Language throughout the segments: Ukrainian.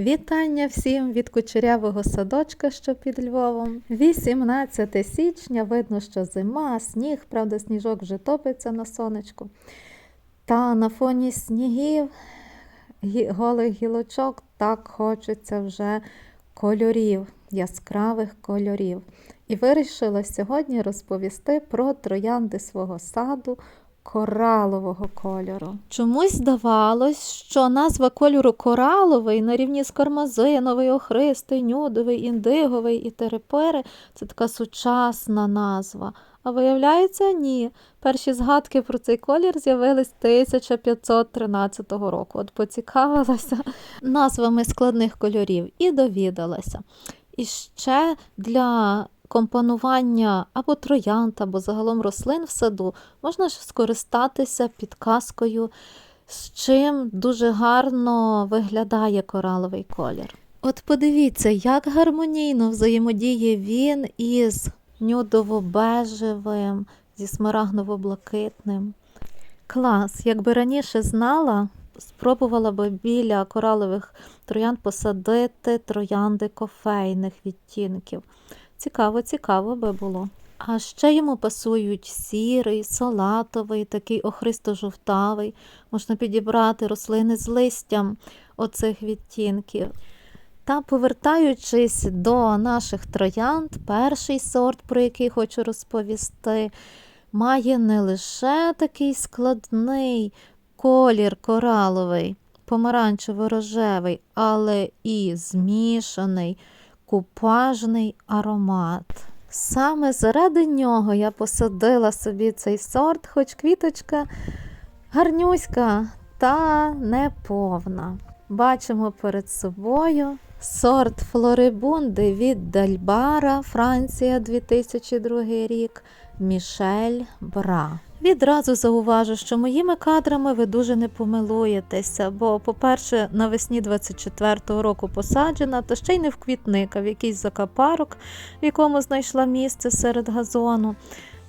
Вітання всім від кучерявого садочка, що під Львовом. 18 січня, видно, що зима, сніг, правда, сніжок вже топиться на сонечку. Та на фоні снігів, гі- голих гілочок, так хочеться вже кольорів, яскравих кольорів. І вирішила сьогодні розповісти про троянди свого саду коралового кольору. Чомусь здавалось, що назва кольору кораловий на рівні з кармазиновий, охристий, нюдовий, індиговий і терепери це така сучасна назва. А виявляється, ні. Перші згадки про цей колір з'явились 1513 року. От поцікавилася назвами складних кольорів і довідалася. І ще для компонування або троянд, або загалом рослин в саду можна ж скористатися підказкою, з чим дуже гарно виглядає кораловий колір. От подивіться, як гармонійно взаємодіє він із нюдово-бежевим, зі смарагново-блакитним. Клас, якби раніше знала, спробувала би біля коралових троянд посадити троянди кофейних відтінків. Цікаво, цікаво би було. А ще йому пасують сірий, салатовий, такий охристо-жовтавий. Можна підібрати рослини з листям оцих відтінків. Та повертаючись до наших троянд, перший сорт, про який хочу розповісти, має не лише такий складний колір кораловий, помаранчево-рожевий, але і змішаний купажний аромат. Саме заради нього я посадила собі цей сорт, хоч квіточка гарнюська та неповна. Бачимо перед собою сорт флорибунди від Дальбара, Франція, 2002 рік, Мішель Бра. Відразу зауважу, що моїми кадрами ви дуже не помилуєтеся, бо, по-перше, навесні 24-го року посаджена, то ще й не в квітник, а в якийсь закапарок, в якому знайшла місце серед газону.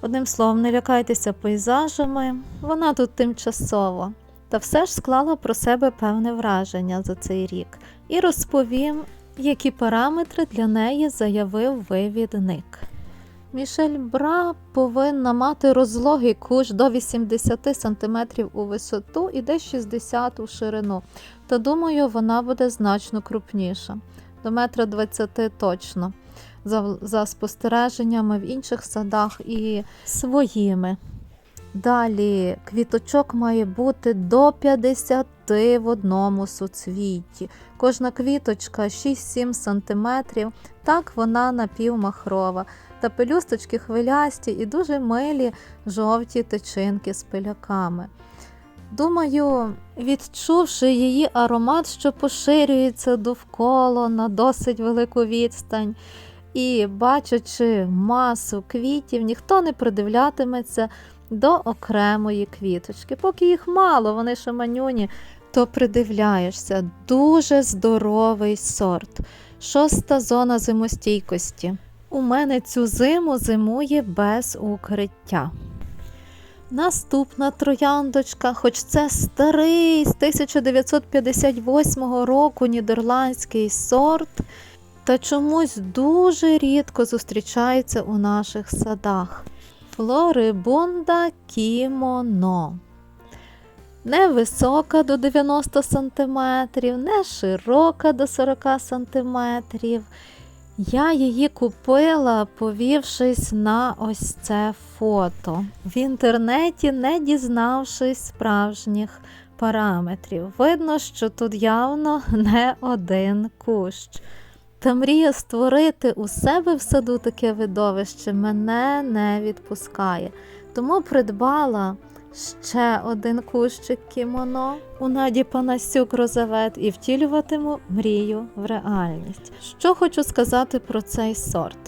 Одним словом, не лякайтеся пейзажами, вона тут тимчасово. Та все ж склала про себе певне враження за цей рік і розповім, які параметри для неї заявив вивідник. Мішель Бра повинна мати розлогий кущ до 80 см у висоту і десь 60 у ширину. Та думаю, вона буде значно крупніша, до метра 20 точно, за, за спостереженнями в інших садах і своїми. Далі квіточок має бути до 50 в одному суцвітті. Кожна квіточка 6-7 см, так вона напівмахрова. Та пелюсточки хвилясті і дуже милі жовті тичинки з пиляками. Думаю, відчувши її аромат, що поширюється довкола на досить велику відстань, і бачачи масу квітів, ніхто не придивлятиметься до окремої квіточки. Поки їх мало, вони ще то придивляєшся. Дуже здоровий сорт. Шоста зона зимостійкості. У мене цю зиму зимує без укриття. Наступна трояндочка, хоч це старий з 1958 року нідерландський сорт, та чомусь дуже рідко зустрічається у наших садах. Флорибунда кімоно. Невисока до 90 см, не широка до 40 см. Я її купила, повівшись на ось це фото. В інтернеті, не дізнавшись справжніх параметрів. Видно, що тут явно не один кущ. Та мрія створити у себе в саду таке видовище мене не відпускає. Тому придбала ще один кущик кімоно у Наді Панасюк Розавет і втілюватиму мрію в реальність. Що хочу сказати про цей сорт.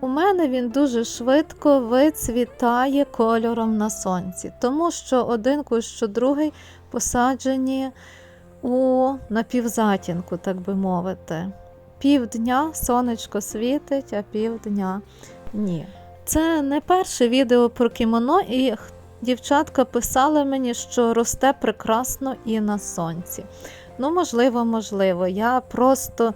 У мене він дуже швидко вицвітає кольором на сонці, тому що один кущ, що другий посаджені у напівзатінку, так би мовити. Півдня сонечко світить, а півдня ні. Це не перше відео про кімоно, і дівчатка писали мені, що росте прекрасно і на сонці. Ну, можливо, можливо. Я просто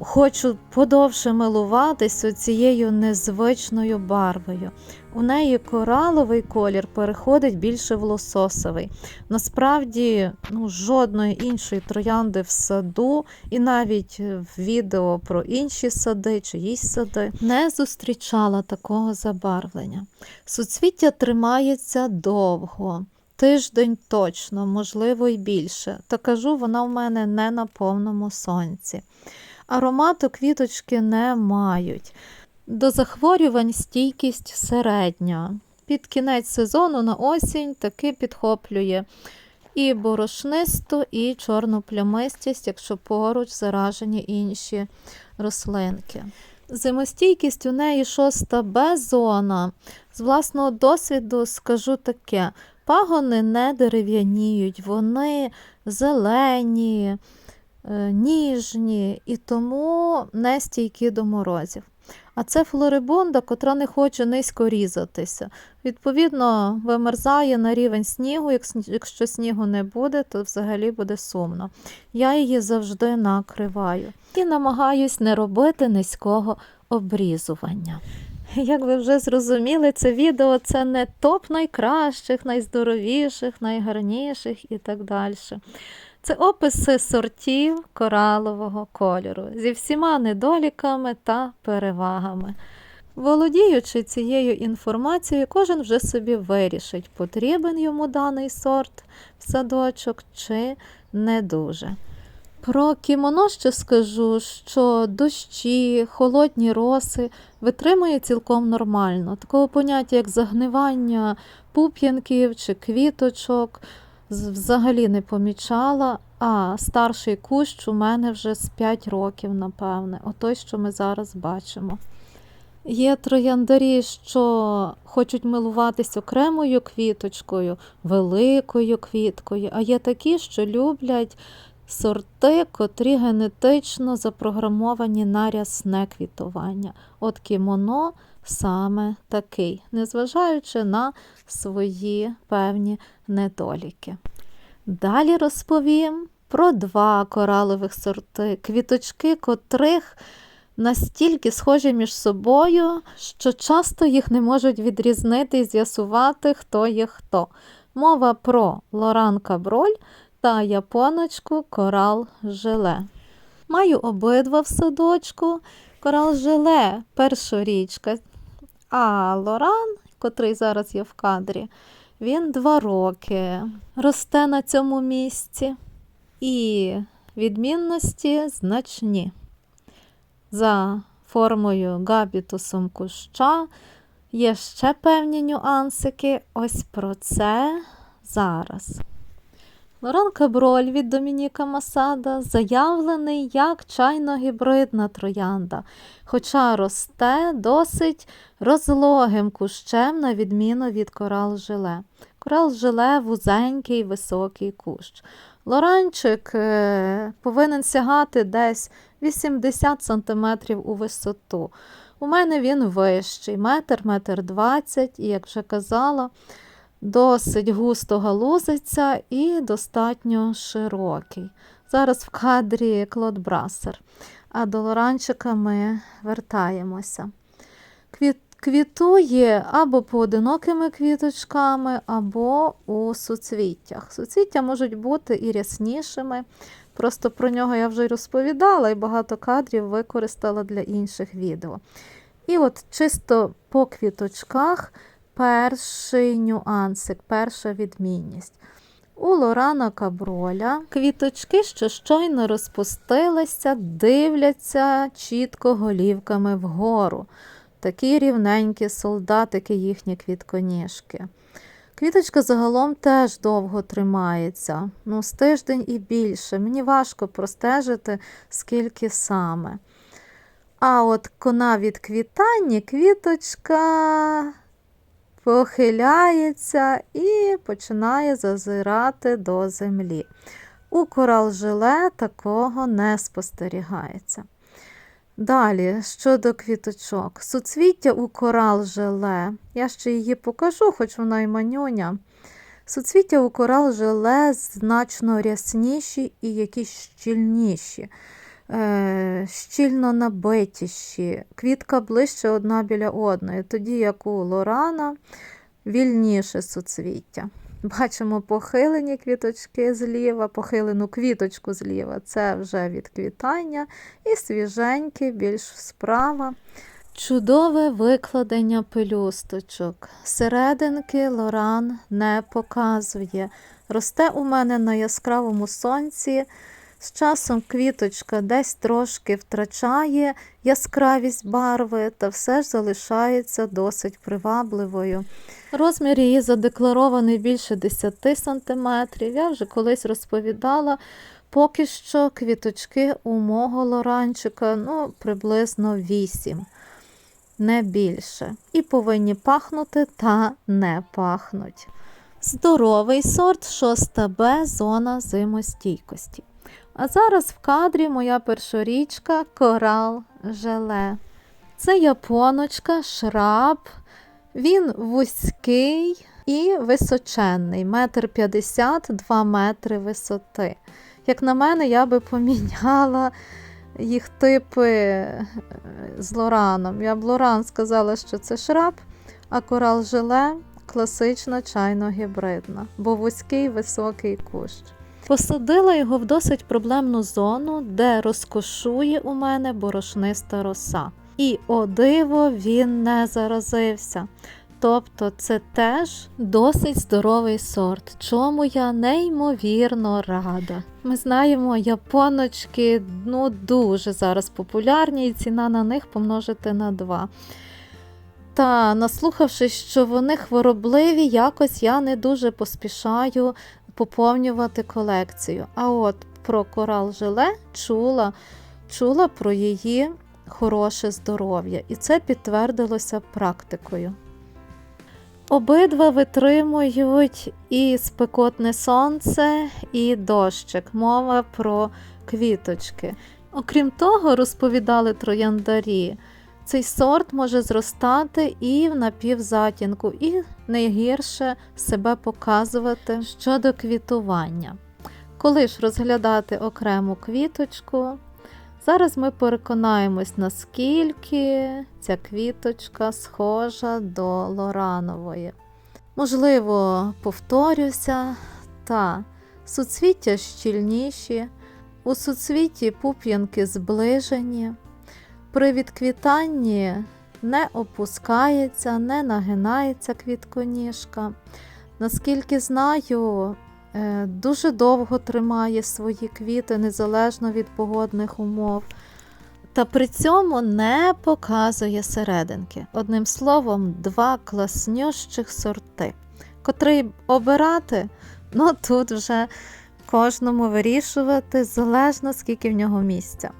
хочу подовше милуватися цією незвичною барвою. У неї кораловий колір переходить більше в лососовий. Насправді, ну, жодної іншої троянди в саду, і навіть в відео про інші сади, чиїсь сади, не зустрічала такого забарвлення. Суцвіття тримається довго. Тиждень точно, можливо, й більше. Та кажу, вона в мене не на повному сонці. Аромату квіточки не мають. До захворювань стійкість середня. Під кінець сезону на осінь таки підхоплює і борошнисту, і чорну плямистість, якщо поруч заражені інші рослинки. Зимостійкість у неї шоста Б зона. З власного досвіду скажу таке: пагони не дерев'яніють, вони зелені, ніжні і тому не стійкі до морозів. А це флорибунда, котра не хоче низько різатися. Відповідно, вимерзає на рівень снігу. Якщо снігу не буде, то взагалі буде сумно. Я її завжди накриваю і намагаюсь не робити низького обрізування. Як ви вже зрозуміли, це відео це не топ найкращих, найздоровіших, найгарніших і так далі. Це описи сортів коралового кольору зі всіма недоліками та перевагами. Володіючи цією інформацією, кожен вже собі вирішить, потрібен йому даний сорт в садочок чи не дуже. Про кімоно ще скажу, що дощі, холодні роси витримує цілком нормально. Такого поняття, як загнивання пуп'янків чи квіточок, взагалі не помічала. А старший кущ у мене вже з 5 років, напевне, отой, що ми зараз бачимо. Є трояндарі, що хочуть милуватись окремою квіточкою, великою квіткою, а є такі, що люблять сорти, котрі генетично запрограмовані на рясне квітування. От кімоно саме такий, незважаючи на свої певні недоліки. Далі розповім про два коралових сорти, квіточки котрих настільки схожі між собою, що часто їх не можуть відрізнити і з'ясувати, хто є хто. Мова про Лоран Каброль та японочку Корал Желе. Маю обидва в садочку. Корал Желе першорічка, а Лоран, котрий зараз є в кадрі, він два роки росте на цьому місці. І відмінності значні. За формою габітусом куща є ще певні нюансики. Ось про це зараз. Лоран Каброль від Домініка Масада заявлений як чайно-гібридна троянда, хоча росте досить розлогим кущем, на відміну від корал жиле. Корал жиле вузенький високий кущ. Лоранчик е, повинен сягати десь 80 см у висоту. У мене він вищий, метр, метр двадцять, і, як вже казала, досить густо галузиться і достатньо широкий. Зараз в кадрі Клод Брасер, а до лоранчика ми вертаємося. Квіт, квітує або поодинокими квіточками, або у суцвіттях. Суцвіття можуть бути і ряснішими. Просто про нього я вже розповідала, і багато кадрів використала для інших відео. І от чисто по квіточках перший нюансик, перша відмінність. У Лорана Каброля квіточки, що щойно розпустилися, дивляться чітко голівками вгору. Такі рівненькі солдатики їхні квітконіжки. Квіточка загалом теж довго тримається, ну, з тиждень і більше. Мені важко простежити, скільки саме. А от кона від квітання, квіточка похиляється і починає зазирати до землі. У корал жиле такого не спостерігається. Далі, щодо квіточок, суцвіття у корал желе. Я ще її покажу, хоч вона й манюня. Суцвіття у корал желе значно рясніші і якісь щільніші, щільно набитіші. Квітка ближче одна біля одної, тоді як у лорана вільніше суцвіття. Бачимо похилені квіточки зліва, похилену квіточку зліва. Це вже відквітання і свіженькі, більш справа. Чудове викладення пелюсточок. Серединки лоран не показує. Росте у мене на яскравому сонці. З часом квіточка десь трошки втрачає яскравість барви, та все ж залишається досить привабливою. Розмір її задекларований більше 10 см. Я вже колись розповідала. Поки що квіточки у мого лоранчика ну, приблизно 8, не більше. І повинні пахнути та не пахнуть. Здоровий сорт 6Б зона зимостійкості. А зараз в кадрі моя першорічка корал желе. Це японочка, шраб. Він вузький і височенний, метр п'ятдесят, два метри висоти. Як на мене, я би поміняла їх типи е, з Лораном. Я б Лоран сказала, що це шраб, а корал желе класична чайно-гібридна, бо вузький високий кущ. Посадила його в досить проблемну зону, де розкошує у мене борошниста роса. І о диво, він не заразився. Тобто це теж досить здоровий сорт, чому я неймовірно рада. Ми знаємо, японочки ну, дуже зараз популярні, і ціна на них помножити на 2. Та наслухавшись, що вони хворобливі, якось я не дуже поспішаю поповнювати колекцію. А от про корал желе чула, чула про її хороше здоров'я, і це підтвердилося практикою. Обидва витримують і спекотне сонце, і дощик. Мова про квіточки. Окрім того, розповідали трояндарі, цей сорт може зростати і в напівзатінку, і найгірше себе показувати щодо квітування. Коли ж розглядати окрему квіточку, зараз ми переконаємось, наскільки ця квіточка схожа до лоранової. Можливо, повторюся, та суцвіття щільніші, у суцвітті пуп'янки зближені. При відквітанні не опускається, не нагинається квітконіжка. Наскільки знаю, е, дуже довго тримає свої квіти незалежно від погодних умов. Та при цьому не показує серединки. Одним словом, два класнющих сорти. Котрий обирати, ну тут вже кожному вирішувати залежно скільки в нього місця.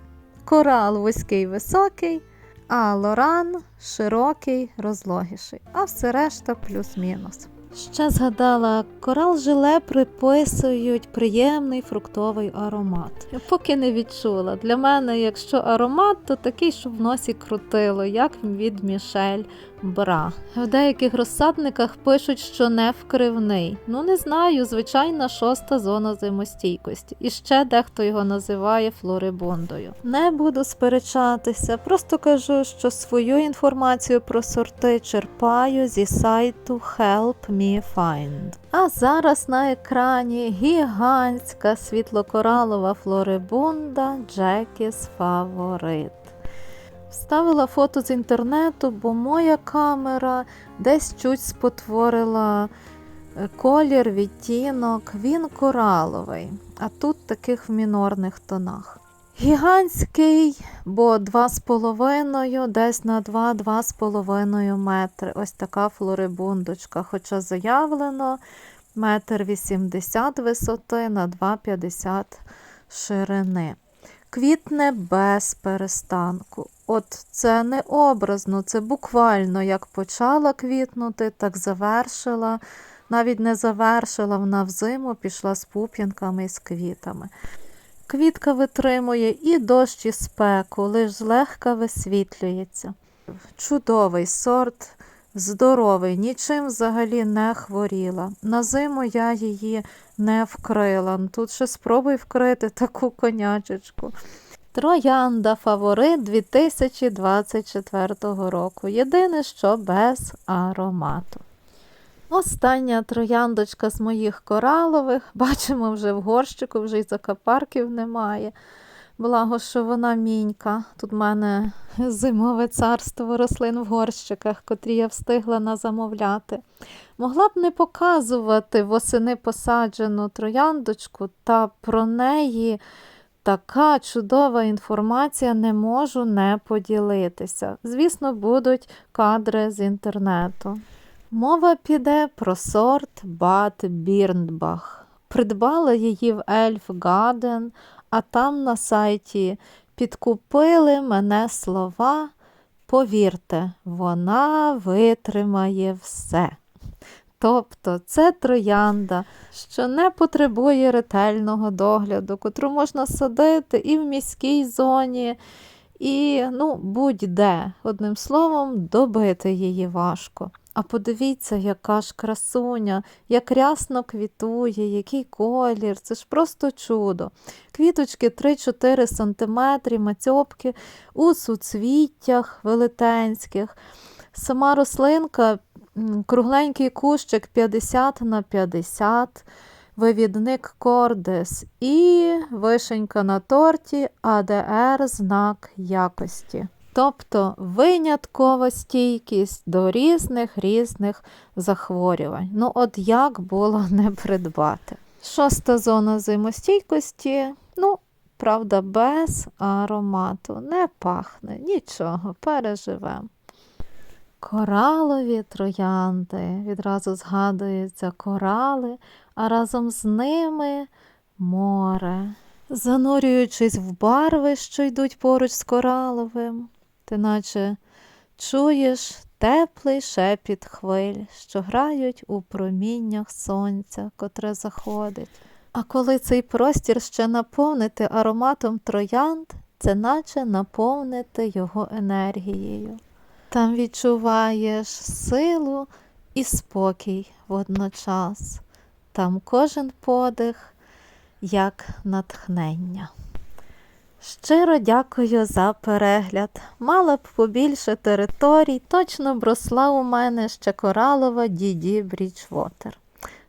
Корал вузький високий, а лоран широкий, розлогіший, а все решта плюс-мінус. Ще згадала, корал желе приписують приємний фруктовий аромат. Я поки не відчула. Для мене, якщо аромат, то такий, що в носі крутило, як від Мішель Бра. В деяких розсадниках пишуть, що не вкривний. Ну не знаю, звичайна шоста зона зимостійкості. І ще дехто його називає флорибундою. Не буду сперечатися, просто кажу, що свою інформацію про сорти черпаю зі сайту Help Me Find. А зараз на екрані гігантська світлокоралова флорибунда Джекіс Фаворит. Вставила фото з інтернету, бо моя камера десь чуть спотворила е, колір, відтінок. Він кораловий, а тут таких в мінорних тонах. Гігантський, бо 2,5, десь на 2-2,5 метри. Ось така флорибундочка. Хоча заявлено метр 80 висоти на 2,50 ширини. Квітне без перестанку. От це не образно, це буквально як почала квітнути, так завершила. Навіть не завершила вона взиму, пішла з пуп'янками і з квітами. Квітка витримує і дощ, і спеку, лиш злегка висвітлюється. Чудовий сорт здоровий, нічим взагалі не хворіла. На зиму я її не вкрила. Ну, Тут ще спробуй вкрити таку конячечку. Троянда фаворит 2024 року. Єдине, що без аромату. Остання трояндочка з моїх коралових. Бачимо вже в горщику, вже й закапарків немає. Благо, що вона мінька. Тут в мене зимове царство рослин в горщиках, котрі я встигла назамовляти. Могла б не показувати восени посаджену трояндочку, та про неї така чудова інформація не можу не поділитися. Звісно, будуть кадри з інтернету. Мова піде про сорт Бад Бірнбах. Придбала її в Ельф Гаден, а там на сайті підкупили мене слова. Повірте, вона витримає все. Тобто це троянда, що не потребує ретельного догляду, котру можна садити і в міській зоні, і ну, будь-де. Одним словом, добити її важко. А подивіться, яка ж красуня, як рясно квітує, який колір, це ж просто чудо. Квіточки 3-4 см, мацьопки у суцвіттях велетенських. Сама рослинка, кругленький кущик 50 на 50, вивідник кордес і вишенька на торті АДР знак якості. Тобто виняткова стійкість до різних різних захворювань. Ну, от як було не придбати. Шоста зона зимостійкості, ну, правда, без аромату. Не пахне, нічого, переживемо. Коралові троянди. Відразу згадуються корали, а разом з ними море. Занурюючись в барви, що йдуть поруч з кораловим, ти наче чуєш теплий шепіт хвиль, що грають у проміннях сонця, котре заходить. А коли цей простір ще наповнити ароматом троянд, це наче наповнити його енергією. Там відчуваєш силу і спокій водночас. Там кожен подих як натхнення. Щиро дякую за перегляд. Мала б побільше територій, точно б росла у мене ще коралова Діді Бріджвотер.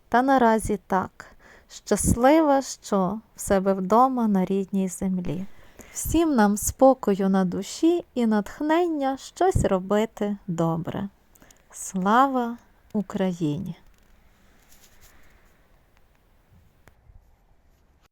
Та наразі так. Щаслива, що в себе вдома на рідній землі. Всім нам спокою на душі і натхнення щось робити добре. Слава Україні!